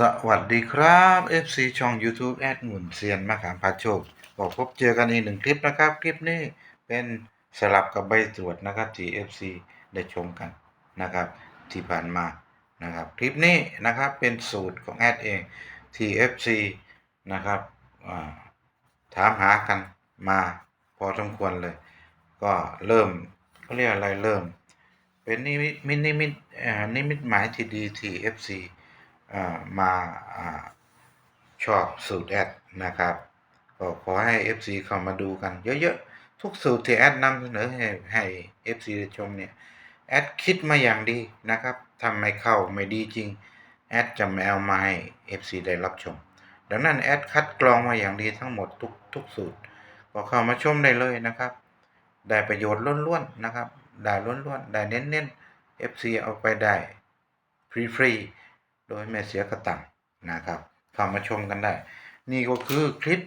สวัสดีครับ FC ช่อง YouTube แอดหมุนเซียนมะขามพาโชค บอกพบเจอกันอีกหนึ่งคลิปนะครับ คลิปนี้เป็นสลับกับใบตรวจนะครับที่ FC ได้ชมกันนะครับที่ผ่านมานะครับคลิปนี้นะครับเป็นสูตรของแอดเองที่ FC นะครับถามหากันมาพอสมควรเลย ก็เริ่มเขาเรียกอะไรเริ่ม เป็นนิมิตนิมิตนิมิตหมายที่ดีที่ fc มาอชอบสูตรแอดนะครับก็ขอให้ FC เข้ามาดูกันเยอะๆ ทุกสูตรที่แอดนำเสนอให้ให้ FC ชมเนี่ยแอดคิดมาอย่างดีนะครับทำไม่เข้าไม่ดีจริง แอดจะไม่เอามาให้ FC ได้รับชม ดังนั้นแอดคัดกรองมาอย่างดีทั้งหมดทุกทุกสูตร ก็เข้ามาชมได้เลยนะครับ ได้ประโยชน์ล้วนๆนะครับ ได้ล้วนๆ ได้เน้นๆ FC เอาไปได้ฟรีๆ โดยไม่เสียกระตังนะครับเข้ามาชมกันได้ นี่ก็คือคลิป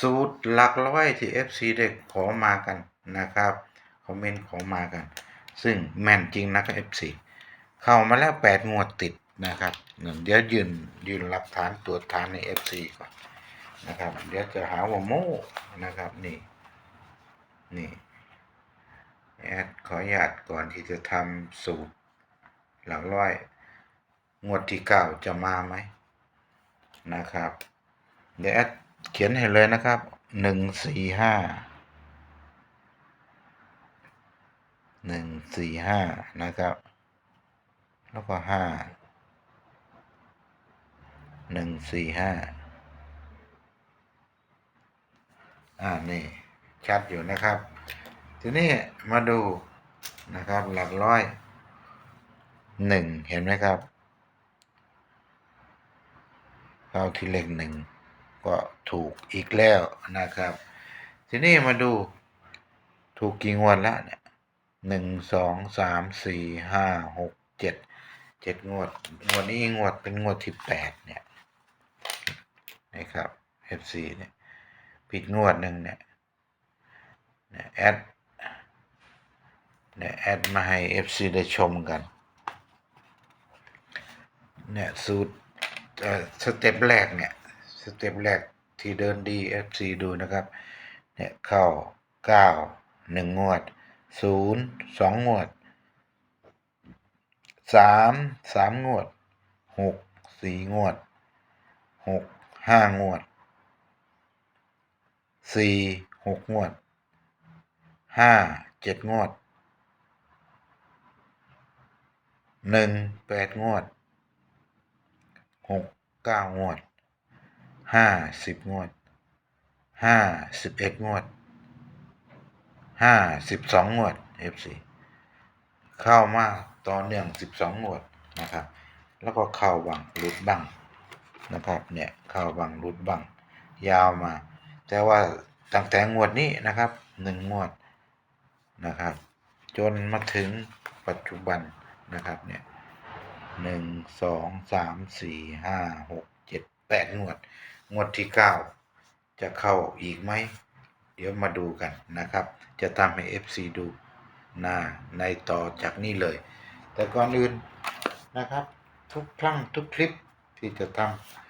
สูตรหลักร้อยที่ FC ได้ขอมากันนะครับคอมเมนต์ขอมากัน ซึ่งแม่นจริงนะครับ FC เข้ามาแล้ว 8 งวดติดนะครับเดี๋ยวยืนยืนหลักฐานตรวจฐานใน FC ก่อนนะครับ เดี๋ยวจะหาว่าโม้นะครับนี่นี่แอดขออนุญาตก่อนที่จะทำสูตรหลักร้อย งวดที่เก้าจะมาไหมนะครับ เดี๋ยวแอดเขียนให้เลยนะครับหนึ่งสี่ห้าหนึ่งสี่ห้านะครับ แล้วก็ห้าหนึ่งสี่ห้าอ่านี่ ชัดอยู่นะครับ ทีนี้มาดูนะครับหลักร้อยหนึ่งเห็นไหมครับ เข้าที่เลขหนึ่งก็ถูกอีกแล้วนะครับ ทีนี้มาดูถูกกี่งวดล้วเนี่ยหนึ่งสองสามสี่ห้าหกเจ็ดเจ็ดงวดงวดนี้งวดเป็นงวดที่แปดเนี่ยนะครับ FC เนี่ยผิดงวดหนึ่งเนี่ยเนี่ยแอดเนี่ยแอดมาให้ FC ได้ชมกันเนี่ยสูตร สเต็ปแรกเนี่ยสเต็ปแรกที่เดินดี FC ดูนะครับเนี่ยเข้าเก้าหนึ่งงวดศูนย์สองงวดสามสามงวดหกสี่งวดหกห้างวดสี่หกงวดห้าเจ็ดงวดหนึ่งแปดงวด หกเก้างวดห้าสิบงวดห้าสิบเอ็ดงวดห้าสิบสองงวด FC เข้ามาต่อเนื่องสิบสองงวดนะครับ แล้วก็เข้าบังหลุดบังนะครับเนี่ยเข้าบังหลุดบังยาวมา แต่ว่าตั้งแต่งวดนี้นะครับหนึ่งงวดนะครับ จนมาถึงปัจจุบันนะครับเนี่ย หนึ่งสองสามสี่ห้าหกเจ็ดแปดงวด งวดที่เก้าจะเข้าอีกไหม เดี๋ยวมาดูกันนะครับ จะทำให้ FC ดูหน้าในต่อจากนี้เลย แต่ก่อนอื่นนะครับ ทุกครั้งทุกคลิปที่จะท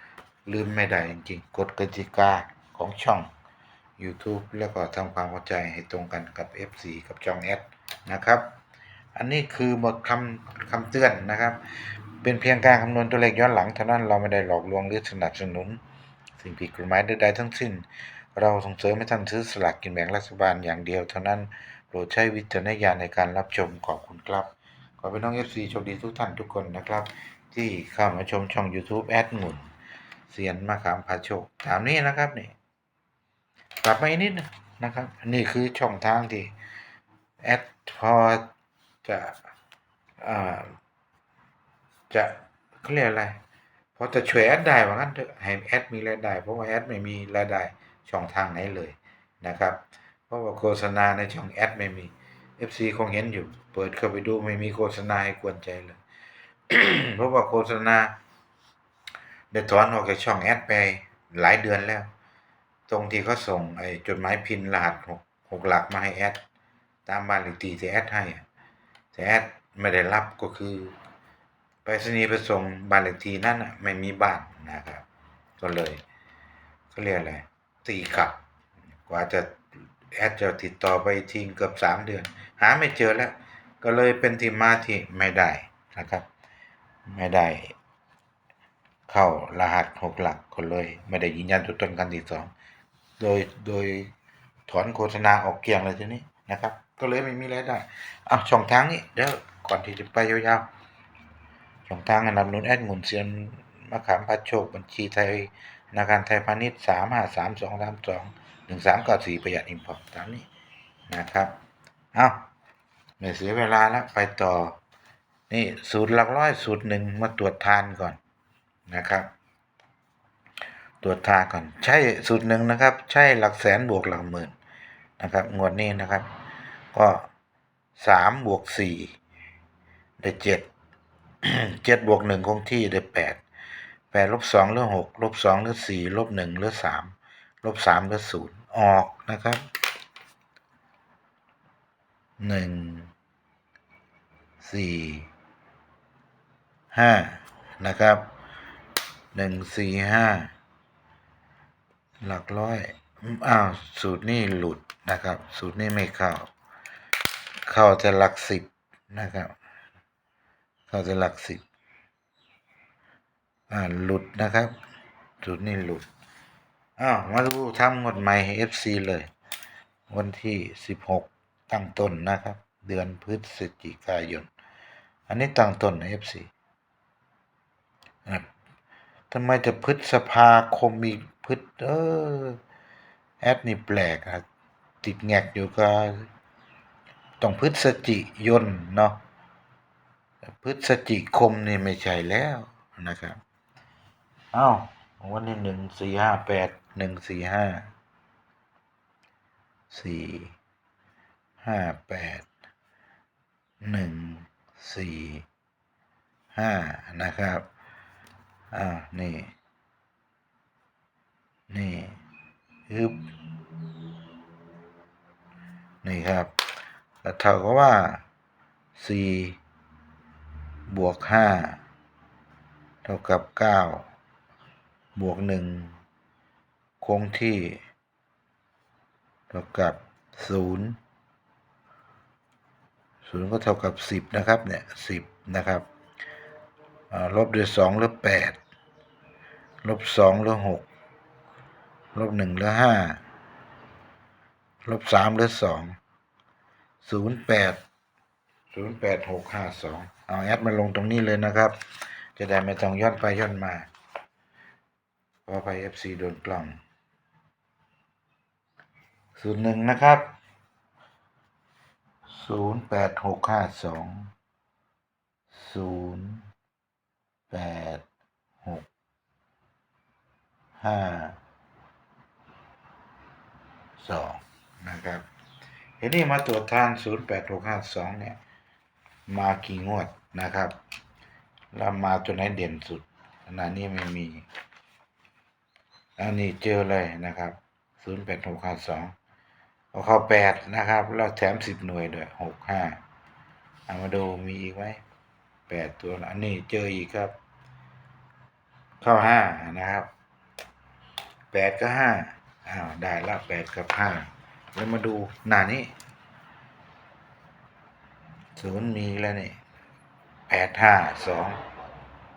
ำลืมไม่ได้จริงๆกฎกติกาของช่อง YouTube แล้วก็ทำความเข้าใจให้ตรงกันกับ FC กับช่องแอดนะครับ อันนี้คือบทคำคำเตือนนะครับ เป็นเพียงการคำนวณตัวเลขย้อนหลังเท่านั้นเราไม่ได้หลอกลวงหรือสนับสนุน สิ่งผิดกฎหมายใดๆทั้งสิ้น เราส่งเสริมให้ท่านซื้อสลากกินแบ่งรัฐบาลอย่างเดียวเท่านั้นโปรดใช้วิจารณญาณในการรับชมขอบคุณครับ ขอเป็นน้อง FC โชคดีทุกท่านทุกคนนะครับ ที่เข้ามาชมช่อง YouTube แอดหมุนเสียนมาขามพาโชคตามนี้นะครับนี่กลับมาอีกนิดนึงนะครับ นี่คือช่องทางที่แอดพอ จะอ่าจะเขาเรียกอะไรพอจะช่วยแอดได้ว่างั้นเถอะให้แอดมีรายได้ เพราะว่าแอดไม่มีรายได้ช่องทางไหนเลยนะครับ เพราะว่าโฆษณาในช่องแอดไม่มี FC คงเห็นอยู่ เปิดเข้าไปดูไม่มีโฆษณาให้กวนใจเลยเพราะว่าโฆษณาได้ถอนออกจากช่องแอดไปหลายเดือนแล้ว ตรงที่เขาส่งไอ้จดหมายพินรหัสหกหลักมาให้แอด ตามบ้านเลขที่ที่แอดให้อะ แต่แอดไม่ได้รับก็คือไปษณีย์ไปส่งบ้านเลขที่นั่นน่ะไม่มีบ้านนะครับ ก็เลยก็เรียกอะไรตีกลับ กว่าจะแอดจะติดต่อไปทิ้งเกือบสามเดือน หาไม่เจอแล้ว ก็เลยเป็นที่มาที่ไม่ได้นะครับ ไม่ได้ เข้ารหัสหกหลักก็เลย ไม่ได้ยืนยันตัวตนกันที่สองโดยโดยถอนโฆษณาออกเกลียงเลยทีนี้ นะครับ ก็เลยไม่มีรายได้อะช่องทางนี้เดี๋ยวก่อนที่จะไปยาวๆช่องทางอันดับนุนแอดหมุนเซียนมะขามพัดโชคบัญชีไทยธนาคารไทยพาณิชย์สามห้าสามสองสามสองหนึ่งสามเก้าสี่ประหยัดอิมพอร์ตตามนี้นะครับเอาไม่เสียเวลาแล้วไปต่อนี่สูตรหลักร้อยสูตรหนึ่งมาตรวจทานก่อนนะครับ ตรวจทานก่อน ใช่สูตรหนึ่งนะครับ ใช่หลักแสนบวกหลักหมื่นนะครับงวดนี้นะครับ ก็สามบวกสี่ได้เจ็ดเจ็ดบวกหนึ่งคงที่ได้แปดแปดลบสองเหรือหกลบสองเหรือสี่ลบหนึ่งเหรือสามลบสามเหรือศูนย์ออกนะครับหนึ่งสี่ห้านะครับหนึ่งสี่ห้าหลักร้อยอ้าวสูตรนี้หลุดนะครับ สูตรนี้ไม่เข้า เข้าจะหลักสิบนะครับ เข้าจะหลักสิบอ่าหลุดนะครับสูตรนี้หลุดอ้าวมาดูทำงดใหม่ให้ FC เลย วันที่16ตั้งต้นนะครับ เดือนพฤศจิกายน อันนี้ตั้งต้น FC นะทำไมจะพฤษภาคมอีกพฤษเออแอดนี่แปลกอะติดแงกอยู่กับ ต้องพฤศจิยนเนาะพฤศจิคมนี่ไม่ใช่แล้วนะครับเอ้าวันนี้หนึ่งสี่ห้าแปดหนึ่งสี่ห้าสี่ห้าแปดหนึ่งสี่ห้านะครับอ่านี่ นี่ฮึบนี่ครับ เท่ากับว่าสี่บวกห้าเท่ากับเก้าบวกหนึ่งคงที่ เท่ากับศูนย์ศูนย์ก็เท่ากับสิบนะครับ เนี่ยสิบนะครับลบด้วยสองหรือแปดลบสองหรือหกลบหนึ่งหรือห้าลบสามหรือสอง ศูนย์แปดศูนย์แปดหกห้าสองเอาแอดมาลงตรงนี้เลยนะครับ จะได้ไม่ต้องย้อนไปย้อนมาเพราะไปเอฟซีโดนกล้องศูนย์หนึ่งนะครับศูนย์แปดหกห้าสองศูนย์แปดหกห้าสองนะครับ ทีนี้มาตรวจทานศูนย์แปดหกห้าสองเนี่ย มากี่งวดนะครับ แล้วมาตัวไหนเด่นสุดขณะนี้ไม่มี อันนี้เจอเลยนะครับศูนย์แปดหกห้าสองเอาเข้าแปดนะครับ แล้วแถมสิบหน่วยด้วยหกห้าเอามาดูมีอีกไหมแปดตัวอันนี้เจออีกครับ เข้าห้านะครับแปดก็ห้าอ้าวได้ละแปดกับห้า แล้วมาดูหน้านี้ศูนย์มีแล้วนี่แปดห้าสอง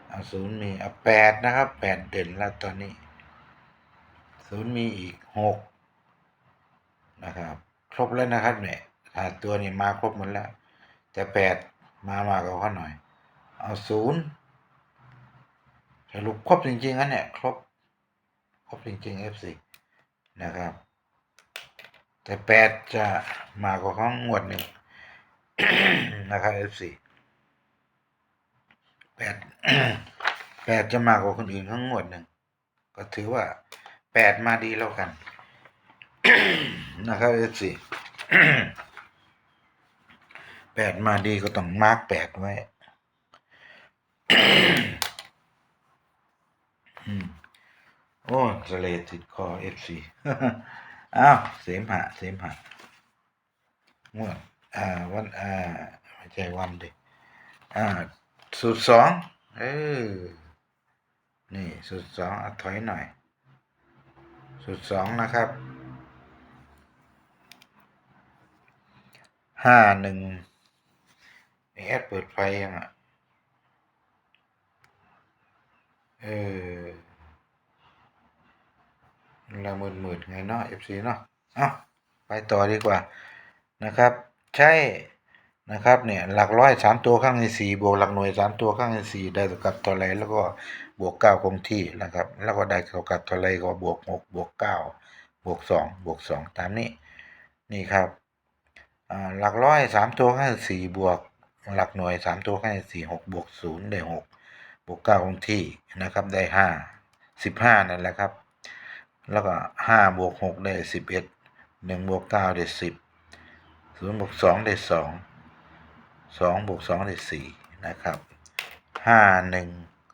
เอาศูนย์มีเอาแปดนะครับแปดเด่นแล้วตอนนี้ศูนย์มีอีกหกนะครับครบแล้วนะครับเนี่ยถ้าตัวนี้มาครบหมดแล้ว แต่แปดมามากับเขาหน่อย เอาศูนย์สรุปครบจริงๆอันเนี่ย ครบ ครบจริงๆ FC นะครับ แต่แปดจะมากกว่าขางวดหนึ่งนะครับ FC แปดแปดจะมากกว่าคนอื่นทั้งงวดหนึ่ง ก็ถือว่าแปดมาดีแล้วกันนะครับ FC แปดมาดีก็ต้องมาร์กแปดไว้อืมโอ้สะเลติดคอ FC อ้ อ้าวเสมหะเสมหะงวดอ่าวันอ่าไม่ใช่วันดิอ่าสูตรสองเออนี่สูตรสองอถอยหน่อย สูตรสองนะครับห้าหนึ่งแอดเปิดไฟยังอะเออ เราหมื่นหมื่นไงเนาะ FC เนาะอ้าไปต่อดีกว่านะครับ ใช่นะครับเนี่ยหลักร้อยสามตัวข้างในสี่บวกหลักหน่วยสามตัวข้างในสี่ได้เท่ากับตัวไรแล้วก็บวกเก้าคงที่นะครับ แล้วก็ได้เท่ากับตัวไรก็บวกหกบวกเก้าบวกสองบวกสองตามนี้นี่ครับหลักร้อยสามตัวข้างในสี่บวกหลักหน่วยสามตัวข้างในสี่หกบวกศูนย์ได้หกบวกเก้าคงที่นะครับได้ห้าสิบห้านั่นแหละครับ แล้วก็ห้าบวกหกได้สิบเอ็ดหนึ่งบวกเก้าได้สิบศูนย์บวกสองได้สองสองบวกสองได้สี่นะครับห้าหนึ่ง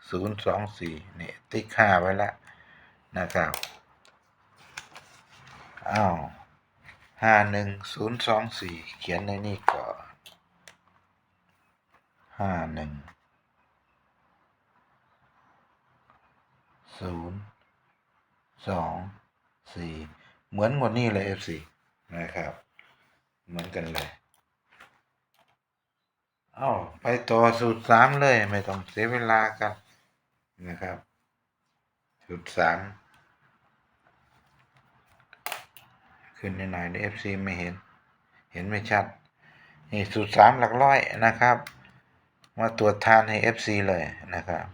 ศูนย์สองสี่เนี่ยติ๊กห้าไว้แล้วนะครับอ้าวห้าหนึ่งศูนย์สองสี่เขียนในนี่ก่อนห้าหนึ่งศูนย์ สองสี่เหมือนหมดนี่เลย F4 นะครับ เหมือนกันเลยเอ้าไปต่อสูตรสามเลย ไม่ต้องเสียเวลากันนะครับ สูตรสามขึ้นในหน่อยใน FC ไม่เห็น เห็นไม่ชัด นี่สูตรสามหลักร้อยนะครับ มาตรวจทานให้ FC เลยนะครับ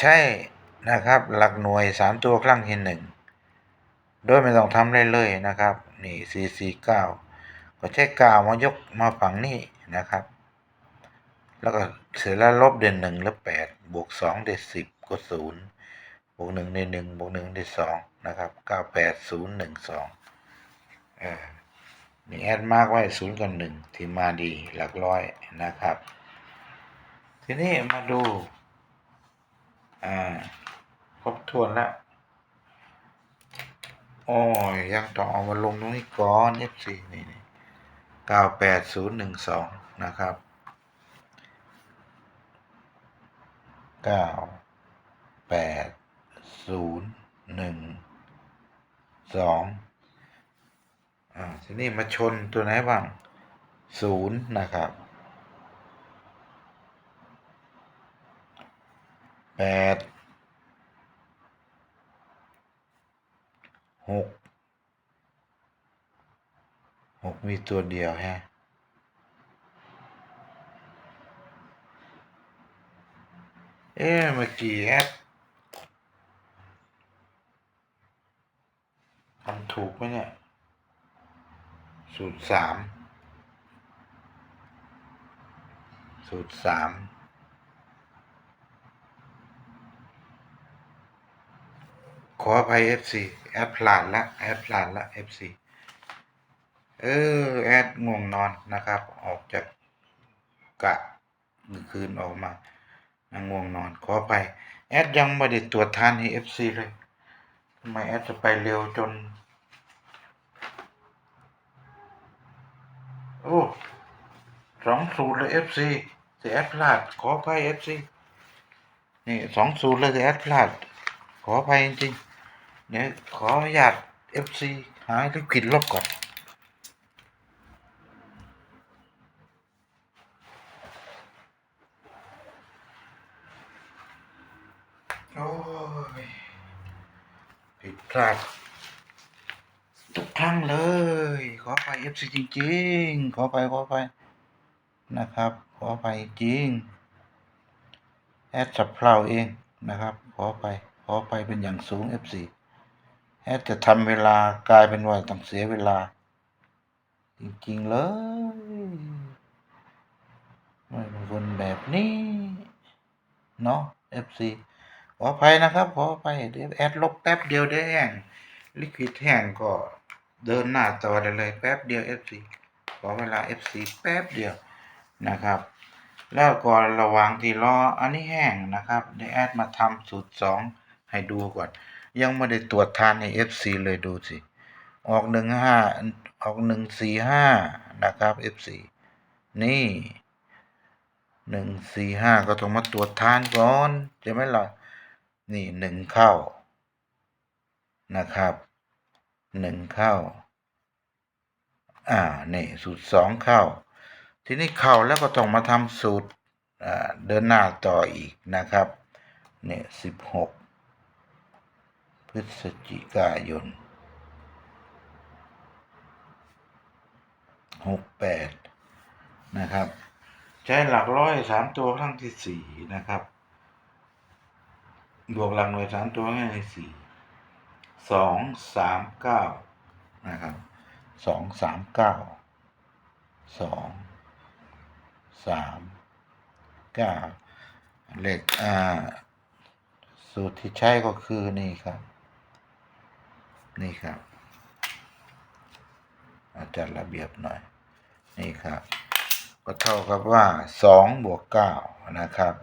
ใช่ นะครับ หลักหน่วยสามตัวครั้งที่หนึ่งโดยไม่ต้องทำอะไรเลยนะครับ นี่สี่สี่เก้าก็ใช้กาวมายกมาฝั่งนี้นะครับ แล้วก็เสร็จแล้วลบเด่นหนึ่งลบแปดบวกสองได้สิบก็ศูนย์บวกหนึ่งได้หนึ่งบวกหนึ่งได้สองนะครับเก้าแปดศูนย์หนึ่งสองเออนี่แอดมาร์กไว้ศูนย์กับหนึ่งที่มาดีหลักร้อยนะครับ ทีนี้มาดู อ่าครบถ้วนแล้วโอ้ยยังต้องเอามาลงตรงนี้ก่อน F4 นี่นี่เก้าแปดศูนย์หนึ่งสองนะครับเก้าแปดศูนย์หนึ่งสองอ่าทีนี้มาชนตัวไหนบ้างศูนย์นะครับ แปดหกหกมีตัวเดียวแฮะเอ๊ะเมื่อกี้แอดทำถูกไหมเนี่ย สูตรสามสูตรสาม ขออภัย FC แอดพลาดละแอดพลาดละ FC เออแอดง่วงนอนนะครับ ออกจากกะเมื่อคืนออกมาง่วงนอน ขออภัยแอดยังไม่ได้ตรวจทานให้ FC เลยทำไมแอดจะไปเร็วจน โอ้สองสูตรเลย FC แต่แอดพลาด ขออภัย FC นี่สองสูตรเลยแต่แอดพลาด ขออภัยจริงๆ เนี่ยขออนุญาต FC หาลิขิตลบก่อนโอ้ยผิดพลาดทุกครั้งเลย ขอไป FC จริง ๆ ขอไปขอไปนะครับ ขอไปจริง แอดสับเพลาเองนะครับ ขอไป ขอไปเป็นอย่างสูง FC จะทำเวลากลายเป็นว่าต้องเสียเวลา จริงๆเลยไม่เป็นคนแบบนี้ เนาะ FC ขออภัยนะครับ ขออภัยเดี๋ยวแอดลบแป๊บเดียวได้แห้งลิควิดแห้งก็เดินหน้าต่อได้เลยแป๊บเดียว FC ขอเวลา FC แป๊บเดียวนะครับ แล้วก่อนระว่างที่รออันนี้แห้งนะครับได้แอดมาทำสูตรสองให้ดูก่อน ยังไม่ได้ตรวจทานใน FC เลยดูสิ ออกหนึ่งห้าออกหนึ่งสี่ห้านะครับ FC นี่หนึ่งสี่ห้าก็ต้องมาตรวจทานก่อนใช่ไหมล่ะ นี่หนึ่งเข้านะครับหนึ่งเข้า อ่านี่สูตรสองเข้า ทีนี้เข้าแล้วก็ต้องมาทำสูตรเดินหน้าต่ออีกนะครับ เนี่ยสิบหก พฤศจิกายนหกแปดนะครับ ใช้หลักร้อยสามตัวครั้งที่สี่นะครับ บวกหลักหน่วยสามตัวครั้งที่สี่สองสามเก้านะครับสองสามเก้าสองสามเก้าเลขอ่าสูตรที่ใช้ก็คือนี่ครับ นี่ครับ อาจารย์ระเบียบหน่อย นี่ครับ ก็เท่ากับว่าสองบวกเก้านะครับ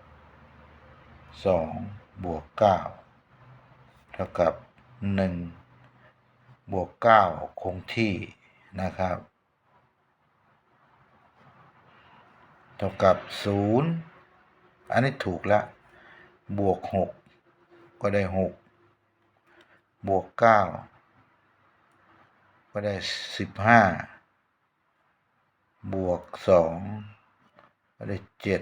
สองบวกเก้าเท่ากับหนึ่งบวกเก้าคงที่นะครับเท่ากับศูนย์อันนี้ถูกแล้วบวกหกก็ได้หกบวกเก็ได้สิบห้าบวกสองก็ได้เจ็ด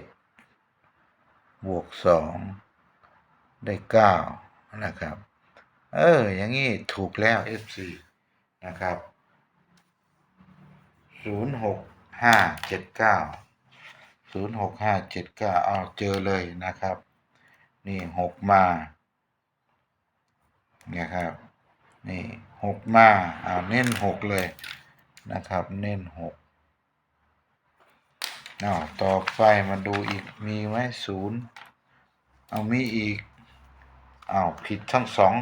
บวกสองได้เก้านะครับ เออ อย่างนี้ถูกแล้ว FC นะครับศูนย์หกห้าเจ็ดเก้าศูนย์หกห้าเจ็ดเก้าเอาเจอเลยนะครับ นี่หกมาเนี่ยครับ นี่หกมาเอาเน้นหกเลยนะครับ เน้นหกเอาต่อไปมาดูอีกมีไหมศูนย์เอามีอีกเอาผิดทั้งสอง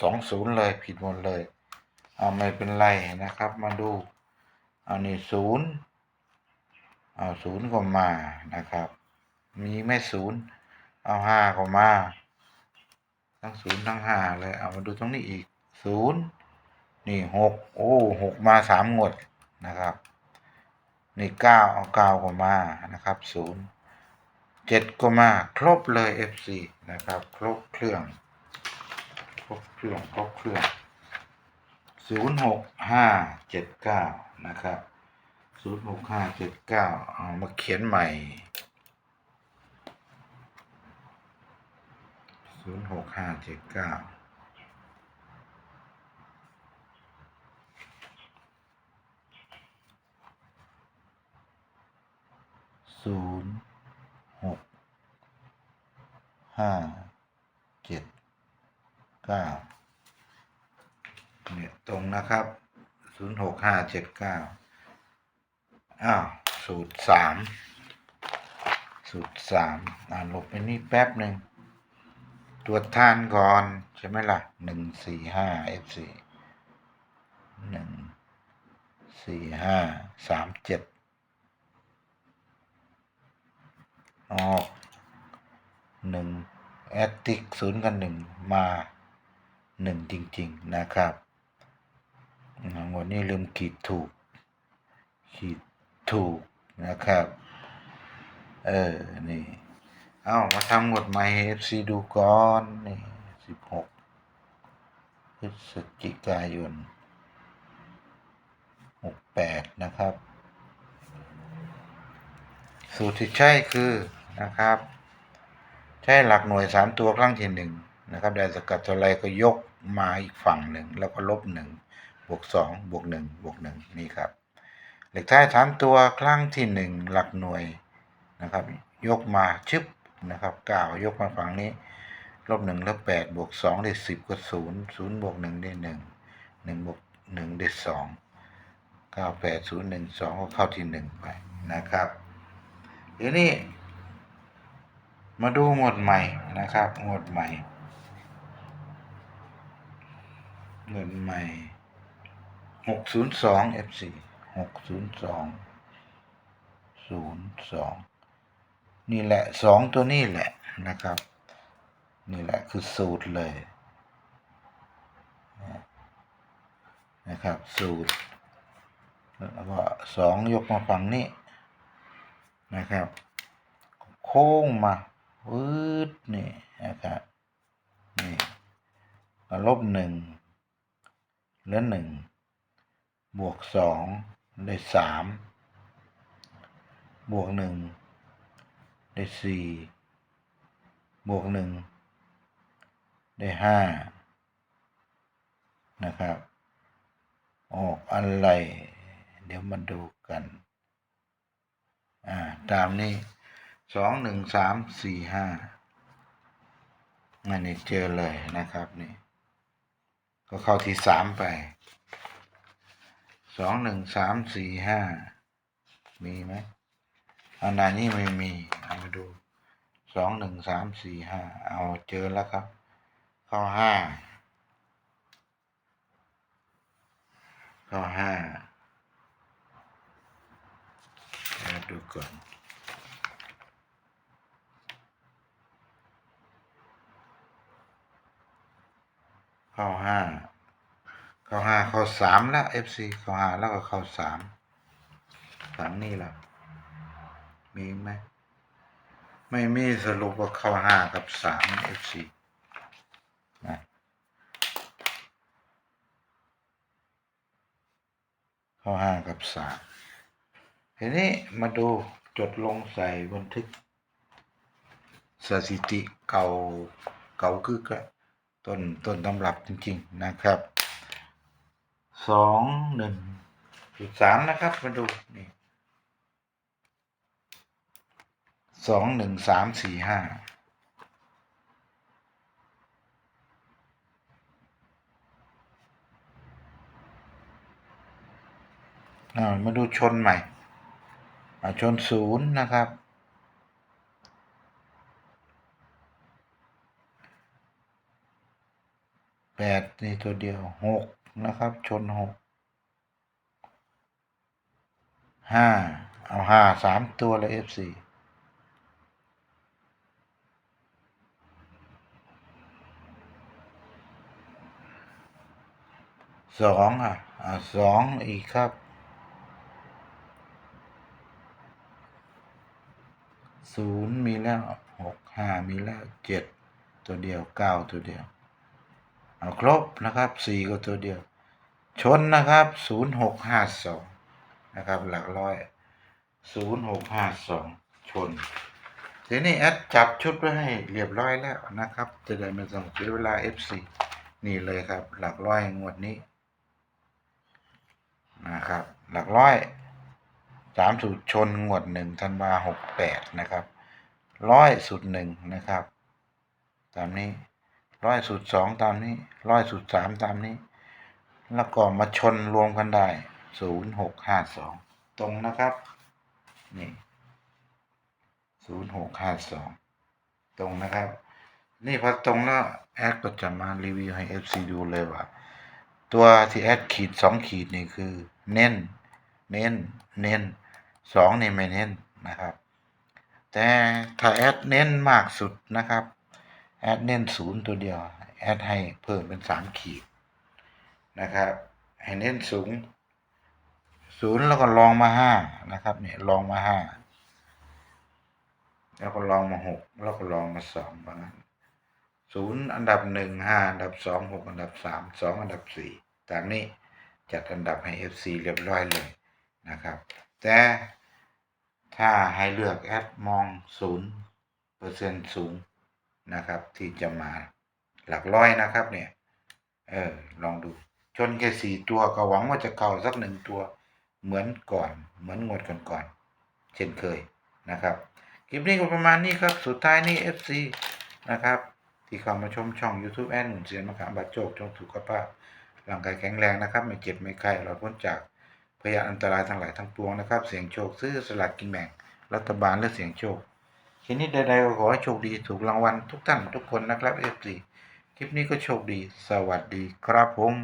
สองศูนย์เลยผิดหมดเลย เอาไม่เป็นไรนะครับมาดู เอานี่ศูนย์เอาศูนย์ก็มานะครับ มีไม่ศูนย์เอาห้าก็มา ทั้งศูนย์ทั้งห้าเลย เอามาดูตรงนี้อีก ศูนย์นี่หกโอ้หกมาสามงวดนะครับ นี่เก้าเอาเก้าก็มานะครับศูนย์เจ็ดก็มาครบเลย FC นะครับ ครบเครื่อง ครบเครื่องครบเครื่องศูนย์หกห้าเจ็ดเก้านะครับศูนย์หกห้าเจ็ดเก้าเอามาเขียนใหม่ศูนย์หกห้าเจ็ดเก้า ศูนย์หกห้าเจ็ดเก้าเนี่ยตรงนะครับศูนย์หกห้าเจ็ดเก้าอ้าวสูตรสามสูตรสามอ่าลบไปนี่แป๊บหนึ่งตรวจทานก่อน ใช่ไหมล่ะหนึ่งสี่ห้าเอฟสี่หนึ่งสี่ห้าสามเจ็ด ออกหนึ่งแอตติกศูนย์กับหนึ่งมาหนึ่งจริง ๆ นะครับอ่าวันนี้ลืมขีดถูก ขีดถูกนะครับ เออ นี่ เอามาทำกฎหมายให้ FC ดูก่อน นี่สิบหกพฤศจิกายนหกแปดนะครับ สูตรที่ใช่คือ นะครับ ใช้หลักหน่วยสามตัวครั้งที่หนึ่งนะครับได้สกัดเท่าไรก็ยกมาอีกฝั่งหนึ่งแล้วก็ลบหนึ่งบวกสองบวกหนึ่งบวกหนึ่งนี่ครับเลขท้ายสามตัวครั้งที่หนึ่งหลักหน่วยนะครับ ยกมาชึบนะครับเก้ายกมาฝั่งนี้ลบหนึ่งลบแปดบวกสองได้สิบก็ศูนย์ศูนย์บวกหนึ่งได้หนึ่งหนึ่งบวกหนึ่งได้สองเก้าแปดศูนย์หนึ่งสองก็เข้าที่หนึ่งไปนะครับทีนี้ มาดูหมวดใหม่นะครับหมวดใหม่หมวดใหม่หกศูนย์สองเอฟซีหกศูนย์สองศูนย์สองนี่แหละสองตัวนี้แหละนะครับ นี่แหละคือสูตรเลยนะครับสูตรแล้วก็สองยกมาฝั่งนี้นะครับ โค้งมา วืดนี่นะครับนี่ก็ลบหนึ่งเหลือหนึ่งบวกสองได้สามบวกหนึ่งได้สี่บวกหนึ่งได้ห้านะครับ ออกอะไร เดี๋ยวมาดูกัน อ่า ตามนี้ สองหนึ่งสามสี่ห้าอันนี้เจอเลยนะครับนี่ ก็เข้าที่สามไปสองหนึ่งสามสี่ห้ามีไหมอันนั้นนี่ไม่มีเอามาดูสองหนึ่งสามสี่ห้าเอาเจอแล้วครับ เข้าห้าเข้าห้าดูก่อน เข้าห้าเข้าห้าเข้าสามแล้ว FC เข้าห้าแล้วก็เข้าสามฝั่งนี้ล่ะมีไหมไม่มีสรุปว่าเข้าห้ากับสาม FC นะเข้าห้ากับสามทีนี้มาดูจดลงใส่บันทึกสถิติเก่าเก่าคือก็ ต้นต้นตำรับจริง ๆ นะครับสองหนึ่งจุดสามนะครับ มาดูนี่สองหนึ่งสามสี่ห้าอ่ามาดูชนใหม่ชนศูนย์นะครับ แปดนี่ตัวเดียวหกนะครับ ชนหกห้าเอาห้าสามตัวเลยเอฟซีสองอะสองอีกครับศูนย์มีแล้วหกห้ามีแล้วเจ็ดตัวเดียวเก้าตัวเดียว เอาครบนะครับสี่ก็ตัวเดียว ชนนะครับศูนย์หกห้าสองนะครับ หลักร้อยศูนย์หกห้าสองชนทีนี้แอดจับชุดไว้ให้เรียบร้อยแล้วนะครับ จะได้ไม่ต้องเสียเวลา FC นี่เลยครับ หลักร้อยงวดนี้นะครับ หลักร้อยสามสูตรชนงวดหนึ่งธันวาหกแปดนะครับร้อยสุดหนึ่งนะครับ ตามนี้ ร้อยสุดสองตามนี้ ร้อยสุดสามตามนี้ แล้วก็มาชนรวมกันได้ศูนย์หกห้าสองตรงนะครับ นี่ศูนย์หกห้าสองตรงนะครับ นี่พอตรงแล้วแอดก็จะมารีวิวให้ FC ดูเลยว่า ตัวที่แอดขีดสองขีดนี่คือ เน้น เน้น เน้นสองนี่ไม่เน้นนะครับ แต่ถ้าแอดเน้นมากสุดนะครับ แอดเน้นศูนย์ตัวเดียว แอดให้เพิ่มเป็นสามขีดนะครับ ให้เน้นสูงศูนย์แล้วก็ลองมาห้านะครับ เนี่ยลองมาห้าแล้วก็ลองมาหกแล้วก็ลองมาสองประมาณศูนย์อันดับหนึ่งห้าอันดับสองหกอันดับสามสองอันดับสี่ตามนี้จัดอันดับให้ FC เรียบร้อยเลยนะครับ แต่ถ้าให้เลือกแอดมองศูนย์เปอร์เซ็นต์สูง นะครับ ที่จะมาหลักร้อยนะครับ เนี่ย เออ ลองดู ชนแค่สี่ตัวก็หวังว่าจะเข้าสักหนึ่งตัว เหมือนก่อน เหมือนงวดก่อนๆเช่นเคยนะครับ คลิปนี้ก็ประมาณนี้ครับ สุดท้ายนี้ FC นะครับ ที่เข้ามาชมช่อง YouTube แอนหนุนเสียนมะขามบาดโจกจงถูกภาพร่างกายแข็งแรงนะครับ ไม่เจ็บไม่ไข้เราพ้นจากพยานอันตรายทั้งหลายทั้งปวงนะครับ เสียงโชคซื้อสลากกินแบ่งรัฐบาลและเสียงโชค ทีนี้ใดๆก็ขอให้โชคดีถูกรางวัลทุกท่านทุกคนนะครับเอฟซีคลิปนี้ก็โชคดี สวัสดีครับผม